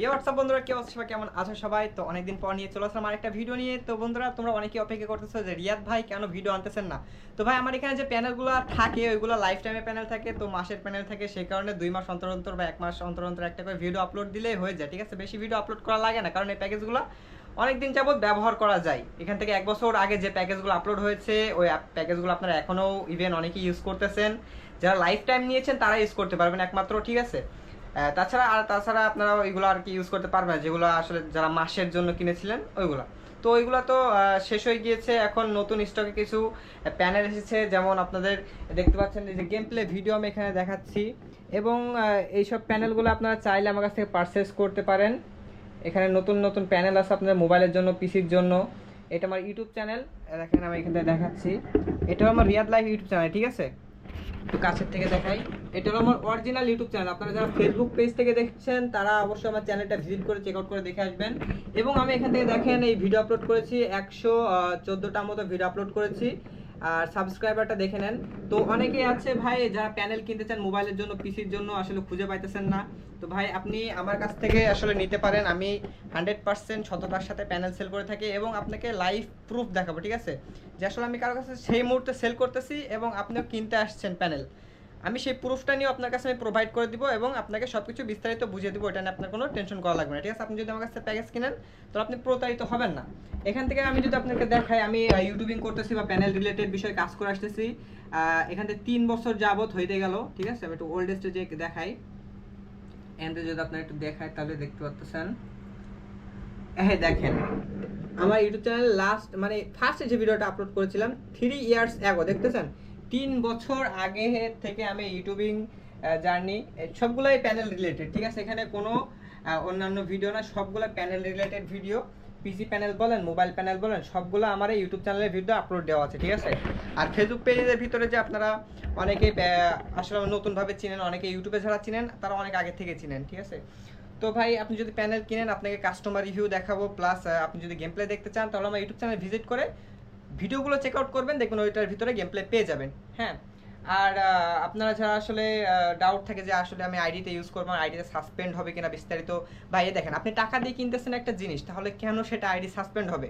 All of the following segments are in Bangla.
ইয়ে বন্ধুরা, কি অবস্থা? কেমন আছো সবাই? তো অনেকদিন পর নিয়ে চলে আসলাম আরেকটা ভিডিও নিয়ে। তো বন্ধুরা, তোমরা অনেকেই অপেক্ষা করতেছো যে, রিয়াদ ভাই কেন ভিডিও আনতেছেন না? তো ভাই, আমার এখানে যে প্যানেলগুলো থাকে, ওইগুলো লাইফ প্যানেল থাকে, তো মাসের প্যানেল থাকে, সেই কারণে দুই মাস অন্তর অন্তর বা এক মাস অন্তর অন্তর একটা করে ভিডিও আপলোড দিলেই হয়ে যায়, ঠিক আছে? বেশি ভিডিও আপলোড করা লাগে না, কারণ এই প্যাকেজগুলো অনেকদিন যাবত ব্যবহার করা যায়। এখান থেকে এক বছর আগে যে প্যাকেজগুলো আপলোড হয়েছে, ওই প্যাকেজগুলো আপনারা এখনও ইভেন অনেকেই ইউজ করতেছেন। যারা লাইফ টাইম নিয়েছেন, তারা ইউজ করতে পারবেন একমাত্র, ঠিক আছে? তাছাড়া আর তাছাড়া আপনারা ওইগুলো আর কি ইউজ করতে পারবেন, যেগুলো আসলে যারা মাসের জন্য কিনেছিলেন, ওইগুলো। তো ওইগুলো তো শেষ হয়ে গিয়েছে, এখন নতুন স্টকে কিছু প্যানেল এসেছে, যেমন আপনাদের দেখতে পাচ্ছেন যে গেম প্লে ভিডিও আমি এখানে দেখাচ্ছি। এবং এইসব প্যানেলগুলো আপনারা চাইলে আমার কাছ থেকে পারচেস করতে পারেন। এখানে নতুন নতুন প্যানেল আছে আপনাদের মোবাইলের জন্য পিসির জন্য। এটা আমার ইউটিউব চ্যানেল দেখেন আমি এখান দেখাচ্ছি। এটাও আমার রিয়াদ লাইফ ইউটিউব চ্যানেল ঠিক আছে? একটু কাছের থেকে দেখাই। এটা হলো আমার অরিজিনাল ইউটিউব চ্যানেল আপনারা যারা ফেসবুক পেজ থেকে দেখছেন, তারা অবশ্যই আমার চ্যানেলটা ভিজিট করে চেক আউট করে দেখে আসবেন। এবং আমি এখান থেকে দেখেন, এই ভিডিও আপলোড করেছি। একশো চোদ্দোটার মতো ভিডিও আপলোড করেছি। আর সাবস্ক্রাইবারটা দেখে নেন। তো অনেকেই আছে ভাই, যারা প্যানেল কিনতে চান মোবাইলের জন্য পিসির জন্য, আসলে খুঁজে পাইতেছেন না। তো ভাই, আপনি আমার কাছ থেকে আসলে নিতে পারেন। আমি হান্ড্রেড পার্সেন্ট সততার সাথে প্যানেল সেল করে থাকি এবং আপনাকে লাইফ প্রুফ দেখাবো, ঠিক আছে? যে আসলে আমি কারোর কাছে সেই মুহূর্তে সেল করতেছি এবং আপনিও কিনতে আসছেন প্যানেল আমি সেই প্রুফটা নিয়ে আপনার কাছে আমি প্রোভাইড করে দিব এবং আপনাকে সব কিছু বিস্তারিত বুঝিয়ে দিব, এটা নিয়ে আপনার কোনো টেনশন করা লাগবে না, ঠিক আছে? আপনি যদি আমার কাছে প্যাকেজ কিনেন তো আপনি প্রতারিত হবেন না। এখান থেকে আমি যদি আপনাকে দেখাই, আমি ইউটিউবিং করতেছি বা প্যানেল রিলেটেড বিষয়ে কাজ করে আসতেছি। এখান থেকে তিন বছর যাবত হইতে গেল, ঠিক আছে? আমি একটু ওল্ডেস্টে যে দেখাই। এখান থেকে যদি আপনার একটু দেখায় তাহলে দেখতে পাচ্ছেন হ্যাঁ দেখেন, আমার ইউটিউব চ্যানেল লাস্ট মানে ফার্স্ট যে ভিডিওটা আপলোড করেছিলাম থ্রি ইয়ার্স অ্যাগো দেখতেছেন? তিন বছর আগে থেকে আমি ইউটিউবিং জার্নি সবগুলাই প্যানেল রিলেটেড ঠিক আছে? এখানে কোনো অন্যান্য ভিডিও না, সবগুলো panel related video PC panel বলেন মোবাইল প্যানেল বলেন, সবগুলো আমার ইউটিউব চ্যানেলের ভিডিও আপলোড দেওয়া আছে, ঠিক আছে? আর ফেসবুক পেজের ভিতরে যে আপনারা অনেকে আসলে নতুনভাবে চিনেন, অনেকে ইউটিউবে যারা চিনেন, তারা অনেক আগে থেকে চিনেন, ঠিক আছে? তো ভাই, আপনি যদি প্যানেল কিনেন, আপনাকে কাস্টমার রিভিউ দেখাবো প্লাস আপনি যদি গেম প্লে দেখতে চান, তাহলে আমার ইউটিউব চ্যানেল ভিজিট করে ভিডিওগুলো চেক আউট করবেন, দেখবেন ওইটার ভিতরে গেম প্লে পেয়ে যাবেন। হ্যাঁ? আর আপনারা যারা আসলে ডাউট থাকে যে আসলে আমি আইডিতে ইউজ করব আইডিতে সাসপেন্ড হবে কিনা বিস্তারিত, ভাই দেখেন, আপনি টাকা দিয়ে কিনতেছেন একটা জিনিস, তাহলে কেন সেটা আইডি সাসপেন্ড হবে?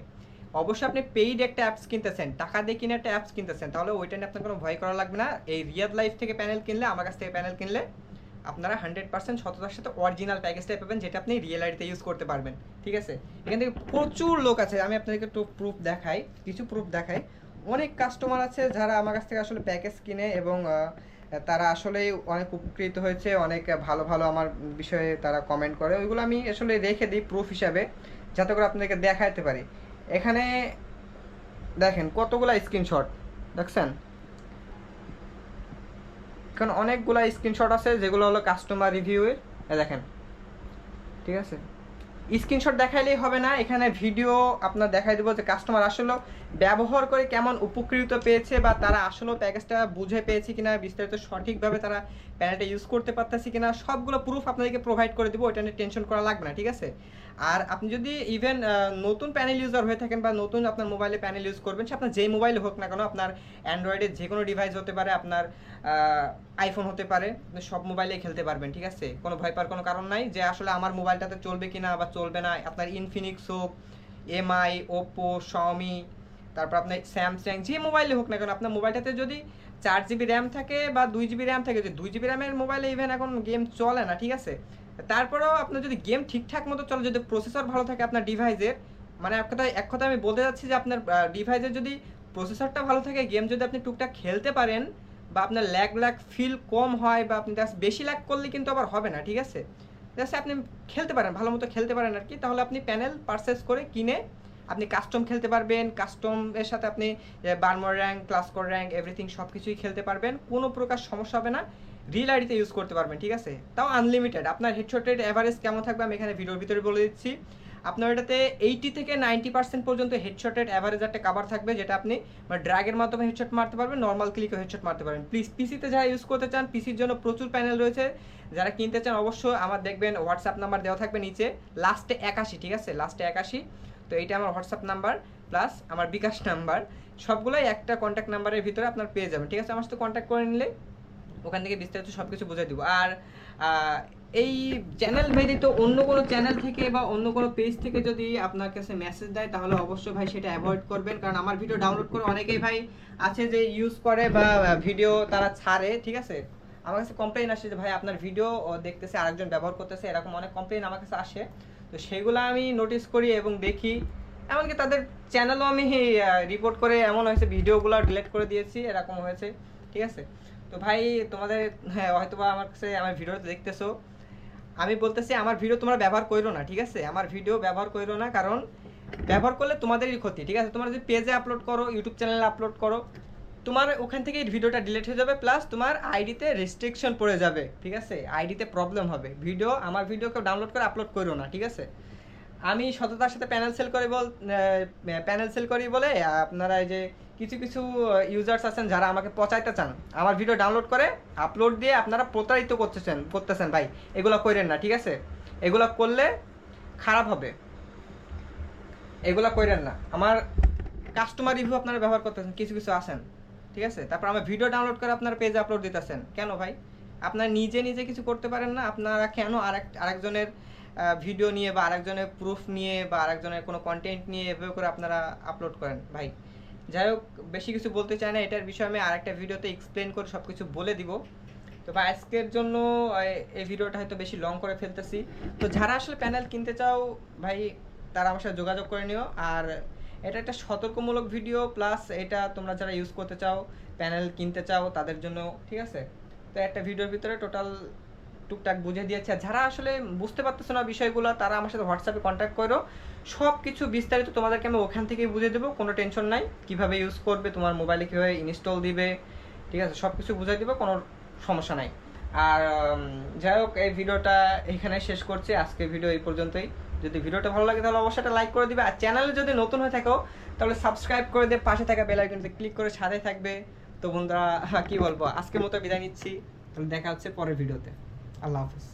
অবশ্যই আপনি পেইড একটা অ্যাপস কিনতেছেন, টাকা দিয়ে কিনে একটা অ্যাপস কিনতেছেন, তাহলে ওইটা নিয়ে আপনার কোনো ভয় করা লাগবে না। এই রিয়াদ লাইফ থেকে প্যানেল কিনলে, আমার কাছ থেকে প্যানেল কিনলে আপনারা হান্ড্রেড পার্সেন্ট সততার সাথে অরিজিনাল প্যাকেজটাই পাবেন, যেটা আপনি রিয়েল আইডিতে ইউজ করতে পারবেন, ঠিক আছে? এখান থেকে প্রচুর লোক আছে, আমি আপনাদেরকে একটু প্রুফ দেখাই, কিছু প্রুফ দেখাই। অনেক কাস্টমার আছে যারা আমার কাছ থেকে আসলে প্যাকেজ কিনে এবং তারা আসলে অনেক উপকৃত হয়েছে, অনেক ভালো ভালো আমার বিষয়ে তারা কমেন্ট করে। ওইগুলো আমি আসলে রেখে দিই প্রুফ হিসাবে, যাতে করে আপনাদেরকে দেখাতে পারি। এখানে দেখেন কতগুলো স্ক্রিনশট দেখছেন? কারণ অনেকগুলা স্ক্রিনশট আছে, যেগুলো হলো কাস্টমার রিভিউয়ের দেখেন। ঠিক আছে? স্ক্রিনশট দেখাইলেই হবে না। এখানে ভিডিও আপনার দেখাই দেবো যে কাস্টমার আসলে ব্যবহার করে কেমন উপকৃত পেয়েছে বা তারা আসলে প্যাকেজটা বুঝে পেয়েছে কিনা, বিস্তারিত সঠিকভাবে তারা প্যানেলটা ইউজ করতে পারতেছে কিনা, সবগুলো প্রুফ আপনাদেরকে প্রোভাইড করে দেবো। ওইটা নিয়ে টেনশন করা লাগবে না, ঠিক আছে? আর আপনি যদি ইভেন নতুন প্যানেল ইউজার হয়ে থাকেন বা নতুন আপনার মোবাইলে প্যানেল ইউজ করবেন, সে আপনার যেই মোবাইল হোক না কেন, আপনার অ্যান্ড্রয়েডের যে কোনো ডিভাইস হতে পারে, আপনার আইফোন হতে পারে সব মোবাইলে খেলতে পারবেন, ঠিক আছে? কোনো ভয় পাওয়ার কোনো কারণ নাই যে আসলে আমার মোবাইলটাতে চলবে কিনা বা চলবে না। আপনার ইনফিনিক্স হোক এমআই ওপো শাওমি তারপর আপনার স্যামসাং যে মোবাইলে হোক না কেন, আপনার মোবাইলটাতে যদি চার জিবি র্যাম থাকে বা দুই জিবি র্যাম থাকে দুই জিবি র্যামের মোবাইলে ইভেন এখন গেম চলে না, ঠিক আছে? তারপরেও আপনার যদি গেম ঠিকঠাক মতো চলে, যদি প্রসেসর ভালো থাকে আপনার ডিভাইসের মানে এক কথা এক কথা আমি বলতে যাচ্ছি যে আপনার ডিভাইসের যদি প্রসেসরটা ভালো থাকে গেম যদি আপনি টুকটাক খেলতে পারেন বা আপনার ল্যাগ ল্যাগ ফিল কম হয় বা আপনি জাস্ট বেশি ল্যাগ করলে কিন্তু আবার হবে না, ঠিক আছে? জাস্ট আপনি খেলতে পারেন, ভালো মতো খেলতে পারেন আর কি, তাহলে আপনি প্যানেল পারচেস করে কিনে আপনি কাস্টম খেলতে পারবেন কাস্টমের সাথে আপনি বার্মার র্যাঙ্ক ক্লাসকোর র্যাঙ্ক এভরিথিং সব কিছুই খেলতে পারবেন, কোনো প্রকার সমস্যা হবে না। রিল আইডিতে ইউজ করতে পারবেন, ঠিক আছে? তাও আনলিমিটেড আপনার হেডশটের অ্যাভারেজ কেমন থাকবে আমি এখানে ভিডিওর ভিতরে বলে দিচ্ছি। আপনার এটাতে এইটি থেকে নাইনটি পার্সেন্ট পর্যন্ত হেডশটের অ্যাভারেজ একটা কাভার থাকবে, যেটা আপনি মানে ড্র্যাগের মাধ্যমে হেডশট মারতে পারবেন নর্মাল ক্লিকও হেডশট মারতে পারবেন। প্লিজ পিসিতে যারা ইউজ করতে চান পিসির জন্য প্রচুর প্যানেল রয়েছে। যারা কিনতে চান, অবশ্যই আমার দেখবেন হোয়াটসঅ্যাপ নাম্বার দেওয়া থাকবে নিচে। লাস্টে একাশি, ঠিক আছে? লাস্টে একাশি। তো এইটা আমার হোয়াটসঅ্যাপ নাম্বার প্লাস আমার বিকাশ নাম্বার সবগুলোই একটা কন্ট্যাক্ট নাম্বারের ভিতরে আপনার পেয়ে যাবেন। ঠিক আছে? আমার সাথে কন্ট্যাক্ট করে নিলে ওখান থেকে বিস্তারিত সব কিছু বুঝিয়ে দিব। আর এই চ্যানেল ব্যতীত অন্য কোনো চ্যানেল থেকে বা অন্য কোনো পেজ থেকে যদি আপনার কাছে মেসেজ দেয়, তাহলে অবশ্যই ভাই সেটা অ্যাভয়েড করবেন। কারণ আমার ভিডিও ডাউনলোড করে অনেকেই ভাই আছে যে ইউজ করে বা ভিডিও তারা ছাড়ে। ঠিক আছে? আমার কাছে কমপ্লেইন আসে যে ভাই আপনার ভিডিও দেখতেছে, আরেকজন ব্যবহার করতেছে, এরকম অনেক কমপ্লেইন আমার কাছে আসে। তো সেগুলো আমি নোটিস করি এবং দেখি। এমনকি তাদের চ্যানেলও আমি রিপোর্ট করে এমন হয়েছে, ভিডিওগুলো ডিলিট করে দিয়েছি, এরকম হয়েছে, ঠিক আছে? তো ভাই, তোমাদের হ্যাঁ হয়তোবা আমার কাছে আমার ভিডিওটা দেখতেছো। আমি বলতেছি, আমার ভিডিও তোমরা ব্যবহার করো না, ঠিক আছে? আমার ভিডিও ব্যবহার করো না, কারণ ব্যবহার করলে তোমাদেরই ক্ষতি, ঠিক আছে? তোমরা যদি পেজে আপলোড করো ইউটিউব চ্যানেলে আপলোড করো তোমার ওখান থেকে ভিডিওটা ডিলিট হয়ে যাবে প্লাস তোমার আইডিতে রেস্ট্রিকশন পড়ে যাবে, ঠিক আছে? আইডিতে প্রবলেম হবে। ভিডিও, আমার ভিডিও কেউ ডাউনলোড করে আপলোড করো না, ঠিক আছে? আমি সততার সাথে প্যানেল সেল করি বল প্যানেল সেল করি বলে আপনারা এই যে কিছু কিছু ইউজার্স আছেন যারা আমাকে পচাইতে চান, আমার ভিডিও ডাউনলোড করে আপলোড দিয়ে আপনারা প্রতারিত করতেছেন করতেছেন, ভাই, এগুলো করেন না, ঠিক আছে? এগুলো করলে খারাপ হবে। এগুলো করেন না। আমার কাস্টমার রিভিউ আপনারা ব্যবহার করতেছেন, কিছু কিছু আছেন। ঠিক আছে? তারপর আমার ভিডিও ডাউনলোড করে আপনার পেজে আপলোড দিতেছেন। কেন ভাই? আপনারা নিজে নিজে কিছু করতে পারেন না? আপনারা কেন আরেক, আরেকজনের ভিডিও নিয়ে বা আরেকজনের প্রুফ নিয়ে বা আরেকজনের কোনো কন্টেন্ট নিয়ে এভাবে করে আপনারা আপলোড করেন? ভাই, যাই হোক, বেশি কিছু বলতে চাই না। এটার বিষয়ে আমি আরেকটা ভিডিওতে এক্সপ্লেন করে সব কিছু বলে দিব। তো ভাই, আজকের জন্য এই ভিডিওটা হয়তো বেশি লং করে ফেলতেছি। তো যারা আসলে প্যানেল কিনতে চাও, ভাই, তারা আমার সাথে যোগাযোগ করে নিও। আর এটা একটা সতর্কমূলক ভিডিও প্লাস এটা তোমরা যারা ইউজ করতে চাও প্যানেল কিনতে চাও, তাদের জন্য, ঠিক আছে? তো একটা ভিডিওর ভিতরে টোটাল টুকটাক বুঝে দিয়েছে। আর যারা আসলে বুঝতে পারতেছো না বিষয়গুলো, তারা আমার সাথে হোয়াটসঅ্যাপে কন্ট্যাক্ট করো। সব কিছু বিস্তারিত তোমাদেরকে আমি ওখান থেকেই বুঝে দেবো, কোনো টেনশন নাই। কীভাবে ইউজ করবে, তোমার মোবাইলে কীভাবে ইনস্টল দিবে, ঠিক আছে? সব কিছু বুঝাই দেবো, কোনো সমস্যা নাই। আর যাই হোক, এই ভিডিওটা এখানে শেষ করছি। আজকে ভিডিও এই পর্যন্তই। যদি ভিডিওটা ভালো লাগে তাহলে অবশ্যই একটা লাইক করে দিবে। আর চ্যানেলে যদি নতুন হয়ে থাকো, তাহলে সাবস্ক্রাইব করে দিয়ে পাশে থাকা বেল আইকনতে ক্লিক করে সাথে থাকবে। তো বন্ধুরা, কি বলব? আজকের মতো বিদায় নিচ্ছি। তাহলে দেখা হচ্ছে পরের ভিডিওতে আল্লাহ হাফিজ।